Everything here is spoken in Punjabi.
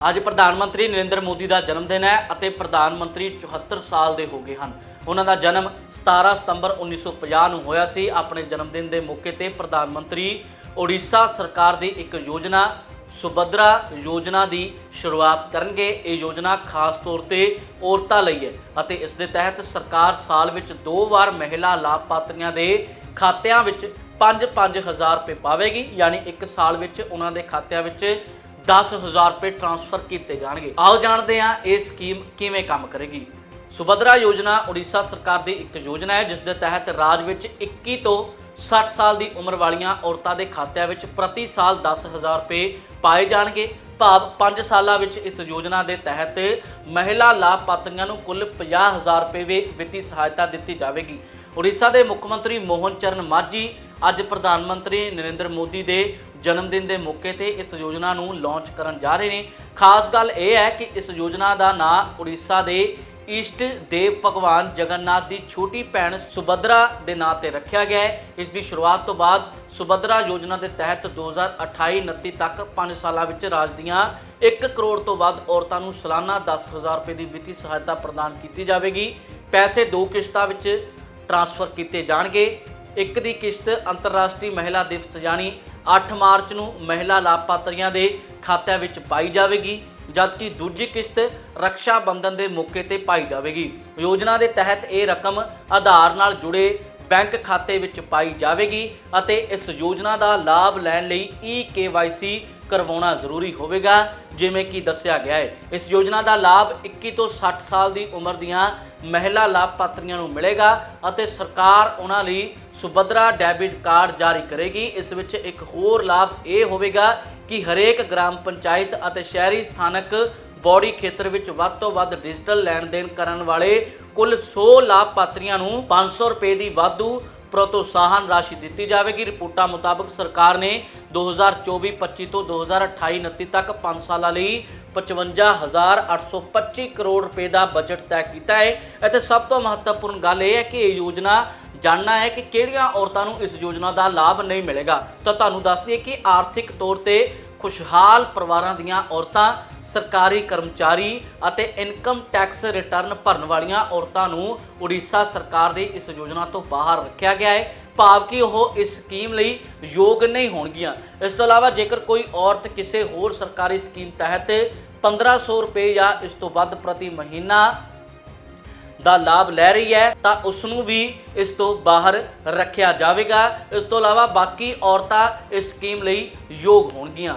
ਅੱਜ ਪ੍ਰਧਾਨ ਮੰਤਰੀ ਨਰਿੰਦਰ ਮੋਦੀ ਦਾ ਜਨਮ ਦਿਨ ਹੈ ਅਤੇ ਪ੍ਰਧਾਨ ਮੰਤਰੀ 74 ਸਾਲ ਦੇ ਹੋ ਗਏ ਹਨ। ਉਹਨਾਂ ਦਾ ਜਨਮ 17 ਸਤੰਬਰ 1950 ਨੂੰ ਹੋਇਆ ਸੀ। ਆਪਣੇ ਜਨਮ ਦਿਨ ਦੇ ਮੌਕੇ ਤੇ ਪ੍ਰਧਾਨ ਮੰਤਰੀ ਓਡੀਸ਼ਾ ਸਰਕਾਰ ਦੀ ਇੱਕ ਯੋਜਨਾ, ਸੁਭਦਰਾ ਯੋਜਨਾ ਦੀ ਸ਼ੁਰੂਆਤ ਕਰਨਗੇ। ਇਹ ਯੋਜਨਾ ਖਾਸ ਤੌਰ ਤੇ ਔਰਤਾਂ ਲਈ ਹੈ ਅਤੇ ਇਸ ਦੇ ਤਹਿਤ ਸਰਕਾਰ ਸਾਲ ਵਿੱਚ ਦੋ ਵਾਰ ਮਹਿਲਾ ਲਾਭਪਾਤਰੀਆਂ ਦੇ ਖਾਤਿਆਂ ਵਿੱਚ 5-5000 ਰੁਪਏ ਪਾਵੇਗੀ, ਯਾਨੀ ਇੱਕ ਸਾਲ ਵਿੱਚ ਉਹਨਾਂ ਦੇ ਖਾਤਿਆਂ ਵਿੱਚ 10000 ਰੁਪਏ ਟ੍ਰਾਂਸਫਰ ਕੀਤੇ ਜਾਣਗੇ। ਆਓ ਜਾਣਦੇ ਹਾਂ ਇਹ ਸਕੀਮ ਕਿਵੇਂ ਕੰਮ ਕਰੇਗੀ। ਸੁਭਦਰਾ ਯੋਜਨਾ ਉੜੀਸਾ ਸਰਕਾਰ ਦੀ ਇੱਕ ਯੋਜਨਾ ਹੈ ਜਿਸ ਦੇ ਤਹਿਤ ਰਾਜ ਵਿੱਚ 21 ਤੋਂ 60 ਸਾਲ ਦੀ ਉਮਰ ਵਾਲੀਆਂ ਔਰਤਾਂ ਦੇ ਖਾਤਿਆਂ ਵਿੱਚ ਪ੍ਰਤੀ ਸਾਲ 10000 ਰੁਪਏ ਪਾਏ ਜਾਣਗੇ। ਭਾਵ 5 ਸਾਲਾਂ ਵਿੱਚ ਇਸ ਯੋਜਨਾ ਦੇ ਤਹਿਤ ਮਹਿਲਾ ਲਾਭਪਾਤਰੀਆਂ ਨੂੰ ਕੁੱਲ 50000 ਰੁਪਏ ਵੀ ਵਿੱਤੀ ਸਹਾਇਤਾ ਦਿੱਤੀ ਜਾਵੇਗੀ। ਉੜੀਸਾ ਦੇ ਮੁੱਖ ਮੰਤਰੀ ਮੋਹਨ ਚਰਨ ਮਾਝੀ, ਅੱਜ ਪ੍ਰਧਾਨ ਮੰਤਰੀ ਨਰਿੰਦਰ ਮੋਦੀ ਦੇ ਜਨਮ ਦਿਨ ਦੇ ਮੌਕੇ ਤੇ ਇਸ ਯੋਜਨਾ ਨੂੰ ਲਾਂਚ ਕਰਨ ਜਾ ਰਹੇ ਨੇ। ਖਾਸ ਗੱਲ ਇਹ ਹੈ ਕਿ ਇਸ ਯੋਜਨਾ ਦਾ ਨਾਂ ਉੜੀਸਾ ਦੇ ਈਸ਼ਟ ਦੇਵ ਭਗਵਾਨ ਜਗਨਨਾਥ ਦੀ ਛੋਟੀ ਭੈਣ ਸੁਭਦਰਾ ਦੇ ਨਾਂ ਤੇ ਰੱਖਿਆ ਗਿਆ ਹੈ। ਇਸ ਦੀ ਸ਼ੁਰੂਆਤ ਤੋਂ ਬਾਅਦ ਸੁਭਦਰਾ ਯੋਜਨਾ ਦੇ ਤਹਿਤ 2028-29 ਤੱਕ 5 ਸਾਲਾਂ ਵਿੱਚ ਰਾਜ ਦੀਆਂ 1 ਕਰੋੜ ਤੋਂ ਵੱਧ ਔਰਤਾਂ ਨੂੰ ਸਾਲਾਨਾ 10000 ਰੁਪਏ ਦੀ ਵਿੱਤੀ ਸਹਾਇਤਾ ਪ੍ਰਦਾਨ ਕੀਤੀ ਜਾਵੇਗੀ। ਪੈਸੇ ਦੋ ਕਿਸ਼ਤਾਂ ਵਿੱਚ ਟ੍ਰਾਂਸਫਰ ਕੀਤੇ ਜਾਣਗੇ। ਇੱਕ ਦੀ ਕਿਸ਼ਤ ਅੰਤਰਰਾਸ਼ਟਰੀ ਮਹਿਲਾ ਦਿਵਸ ਯਾਨੀ 8 ਮਾਰਚ ਨੂੰ ਮਹਿਲਾ ਲਾਭਪਾਤਰੀਆਂ ਦੇ ਖਾਤਿਆਂ ਵਿੱਚ ਪਾਈ ਜਾਵੇਗੀ, ਜਦਕਿ ਦੂਜੀ ਕਿਸ਼ਤ ਰਕਸ਼ਾ ਬੰਧਨ ਦੇ ਮੌਕੇ ਤੇ ਪਾਈ ਜਾਵੇਗੀ। ਯੋਜਨਾ ਦੇ ਤਹਿਤ ਇਹ ਰਕਮ ਆਧਾਰ ਨਾਲ ਜੁੜੇ ਬੈਂਕ ਖਾਤੇ ਵਿੱਚ ਪਾਈ ਜਾਵੇਗੀ ਅਤੇ ਇਸ ਯੋਜਨਾ ਦਾ ਲਾਭ ਲੈਣ ਲਈ ਈ ਕਰਵਾਉਣਾ ਜ਼ਰੂਰੀ ਹੋਵੇਗਾ, ਜਿਵੇਂ ਕਿ ਦੱਸਿਆ ਗਿਆ ਹੈ। ਇਸ ਯੋਜਨਾ ਦਾ ਲਾਭ 21 ਤੋਂ 60 ਸਾਲ ਦੀ ਉਮਰ ਦੀਆਂ ਮਹਿਲਾ ਲਾਭਪਾਤਰੀਆਂ ਨੂੰ ਮਿਲੇਗਾ ਅਤੇ ਸਰਕਾਰ ਉਹਨਾਂ ਲਈ ਸੁਭਦਰਾ ਡੈਬਿਟ ਕਾਰਡ ਜਾਰੀ ਕਰੇਗੀ। ਇਸ ਵਿੱਚ ਇੱਕ ਹੋਰ ਲਾਭ ਇਹ ਹੋਵੇਗਾ ਕਿ ਹਰੇਕ ਗ੍ਰਾਮ ਪੰਚਾਇਤ ਅਤੇ ਸ਼ਹਿਰੀ ਸਥਾਨਕ ਬੋਡੀ ਖੇਤਰ ਵਿੱਚ ਵੱਧ ਤੋਂ ਵੱਧ ਡਿਜੀਟਲ ਲੈਣ ਦੇਣ ਕਰਨ ਵਾਲੇ ਕੁੱਲ 100 ਲਾਭਪਾਤਰੀਆਂ ਨੂੰ 500 ਰੁਪਏ ਦੀ ਵਾਧੂ ਪ੍ਰੋਤਸਾਹਨ ਰਾਸ਼ੀ ਦਿੱਤੀ ਜਾਵੇਗੀ। ਰਿਪੋਰਟਾਂ ਮੁਤਾਬਕ ਸਰਕਾਰ ਨੇ 2024-25 ਤੋਂ 2028-29 ਤੱਕ 5 ਸਾਲਾਂ ਲਈ 55825 ਕਰੋੜ ਰੁਪਏ ਦਾ ਬਜਟ ਤੈਅ ਕੀਤਾ ਹੈ। ਅਤੇ ਸਭ ਤੋਂ ਮਹੱਤਵਪੂਰਨ ਗੱਲ ਇਹ ਹੈ ਕਿ ਇਹ ਯੋਜਨਾ ਜਾਣਨਾ ਹੈ ਕਿ ਕਿਹੜੀਆਂ ਔਰਤਾਂ ਨੂੰ ਇਸ ਯੋਜਨਾ ਦਾ ਲਾਭ ਨਹੀਂ ਮਿਲੇਗਾ। ਤਾਂ ਤੁਹਾਨੂੰ ਦੱਸ ਦਈਏ ਕਿ ਆਰਥਿਕ ਤੌਰ ਤੇ ਖੁਸ਼ਹਾਲ ਪਰਿਵਾਰਾਂ ਦੀਆਂ ਔਰਤਾਂ ਸਰਕਾਰੀ ਕਰਮਚਾਰੀ ਅਤੇ ਇਨਕਮ ਟੈਕਸ ਰਿਟਰਨ ਭਰਨ ਵਾਲੀਆਂ ਔਰਤਾਂ ਨੂੰ ਉੜੀਸਾ ਸਰਕਾਰ ਦੀ ਇਸ ਯੋਜਨਾ ਤੋਂ ਬਾਹਰ ਰੱਖਿਆ ਗਿਆ ਹੈ। ਭਾਵ ਕਿ ਉਹ ਇਸ ਸਕੀਮ ਲਈ ਯੋਗ ਨਹੀਂ ਹੋਣਗੀਆਂ। ਇਸ ਤੋਂ ਇਲਾਵਾ ਜੇਕਰ ਕੋਈ ਔਰਤ ਕਿਸੇ ਹੋਰ ਸਰਕਾਰੀ ਸਕੀਮ ਤਹਿਤ 1500 ਰੁਪਏ ਜਾਂ ਇਸ ਤੋਂ ਵੱਧ ਪ੍ਰਤੀ ਮਹੀਨਾ ਦਾ ਲਾਭ ਲੈ ਰਹੀ ਹੈ, ਤਾਂ ਉਸ ਨੂੰ ਵੀ ਇਸ ਤੋਂ ਬਾਹਰ ਰੱਖਿਆ ਜਾਵੇਗਾ। ਇਸ ਤੋਂ ਇਲਾਵਾ ਬਾਕੀ ਔਰਤਾਂ ਇਸ ਸਕੀਮ ਲਈ ਯੋਗ ਹੋਣਗੀਆਂ।